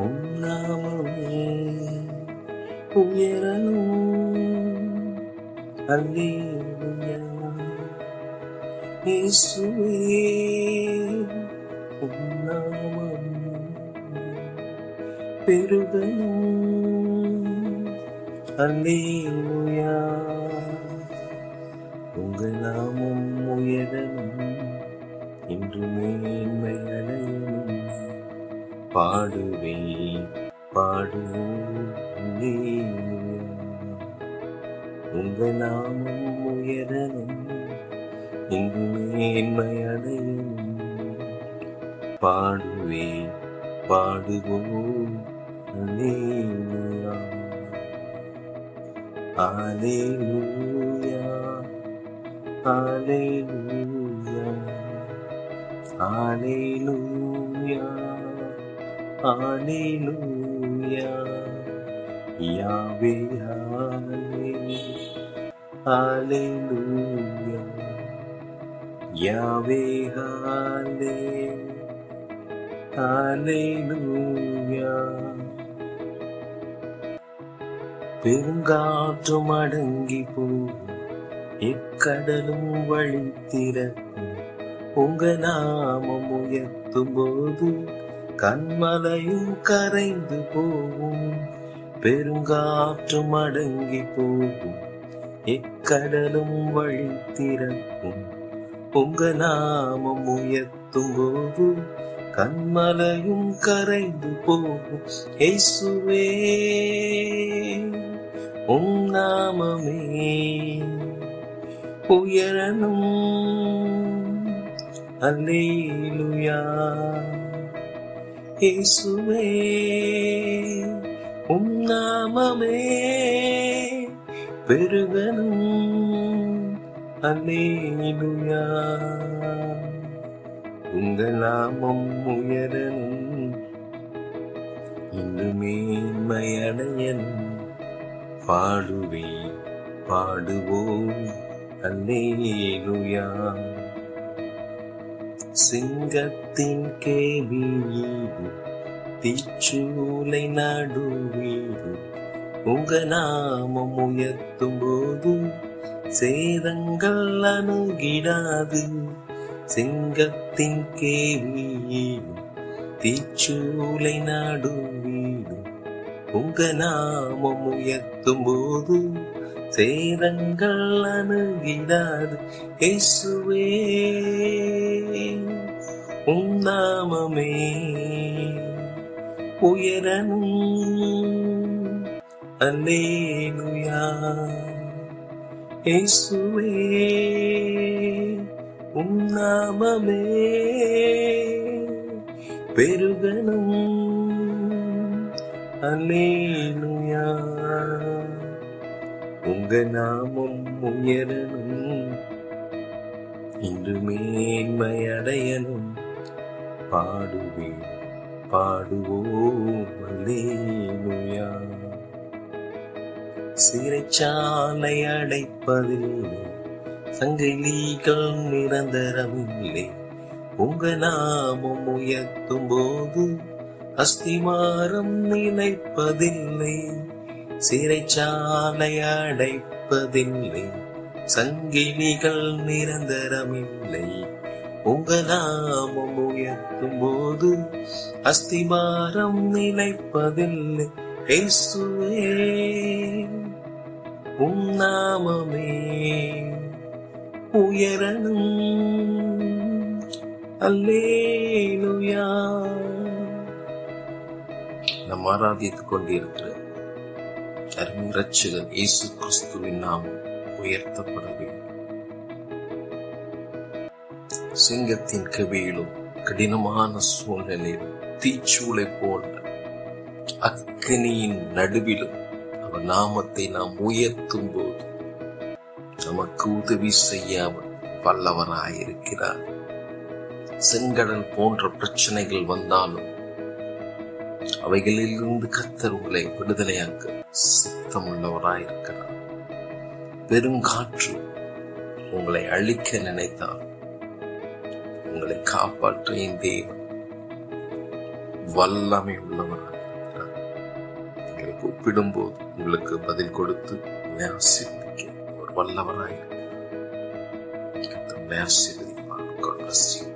உம் நாமமே உயரணும் அல்லேலூயா இயேசுவே உம் நாமமே பெருகணும் அல்லேலூயா உங்கள் நாமம் உயரணும் இன்று மேன்மை அடையணும் பாடுவேன் பாடுவோம் அல்லேலூயா. உங்கள் நாமம் உயரணும் இன்று மேன்மை அடையணும் பாடுவேன் பாடுவோம் அல்லேலூயா. Hallelujah. Hallelujah. Hallelujah. Hallelujah. Yahweh, Hallelujah. Hallelujah. Yahweh, Hallelujah. Hallelujah. பெருங்காற்றும் அடங்கி போகும் எக்கடலும் வழி திறக்கும் உங்க நாமம் உயர்த்தும் போது கண்மலையும் கரைந்து போகும். பெருங்காற்றும் அடங்கி போகும். எக்கடலும் வழி திறக்கும். உங்க நாமம் உயர்த்தும் போது கண்மலையும் கரைந்து போகும். இயேசுவே உம் நாமமே உயரணும். அல்லேலுயா இயேசுவே உம் நாமமே பெருகனும் அல்லேலுயா உங்கள் நாமம் உயரனும் இன்று மேன்மை பாடுவே பாடுவோம் அல்லேலுயா சிங்கத்தின் கேள்வியீடு தீச்சூலை நடுவீடு உங்க நாமம் உயர்த்தும் போது சேதங்கள் அணுகிடாது. சிங்கத்தின் கேள்வியீடு தீச்சூலை நடுவீடு உங்க நாமம் உயர்த்தும் போது சேதங்கள் அணுகிடாது. இயேசுவே. உம் நாமமே உயரணும் அல்லேலுயா. இயேசுவே உம் நாமமே பெருகணும். அல்லேலுயா. உங்க நாமம் உயரணும். இன்று மேன்மை அடையணும். பாடுவேன். பாடுவோம் அல்லேலுயா. சிறைச்சாலை அடைப்பதில்லை சங்கிலிகள் நிரந்தரமில்லை. உங்க நாமம் உயர்த்தும் போது அஸ்திமாரம் நினைப்பதில்லை சிறைச்சாலை அடைப்பதில்லை. சங்கிலிகள் நிரந்தரமில்லை. உங்க நாமம் உயர்த்தும் போது அஸ்திமாரம் நினைப்பதில்லை இயேசுவே உன் நாமமே உயரணும். அல்லேலுயா. நம் ஆராதித்துக் கொண்டிருக்கிற அருமை ரட்சகர் இயேசு கிறிஸ்துவின் நாமம் உயர்த்தப்பட வேண்டும். சிங்கத்தின் கவியிலும் கடினமான சூழ்நிலையிலும் தீச்சூளை போன்ற அக்கினியின் நடுவிலும் அவர் நாமத்தை நாம் உயர்த்தும் போது நமக்கு உதவி செய்யாமல் வல்லவராயிருக்கிறார். செங்கடல் போன்ற பிரச்சனைகள் வந்தாலும் அவைகளிலிருந்து கத்தர் உங்களை விடுதலையாக்க சித்தமுள்ளவராயிருக்கிறார். பெருங்காற்று உங்களை அழிக்க நினைத்தால் உங்களை காப்பாற்ற என் தேவன் வல்லமை உள்ளவராக இருக்கிறார் நீங்கள் உங்களுக்கு பதில் கொடுத்து நேசிக்க ஒரு வல்லவராக இருக்கிறார். கர்த்தர் ஆசீர்வதிப்பார்.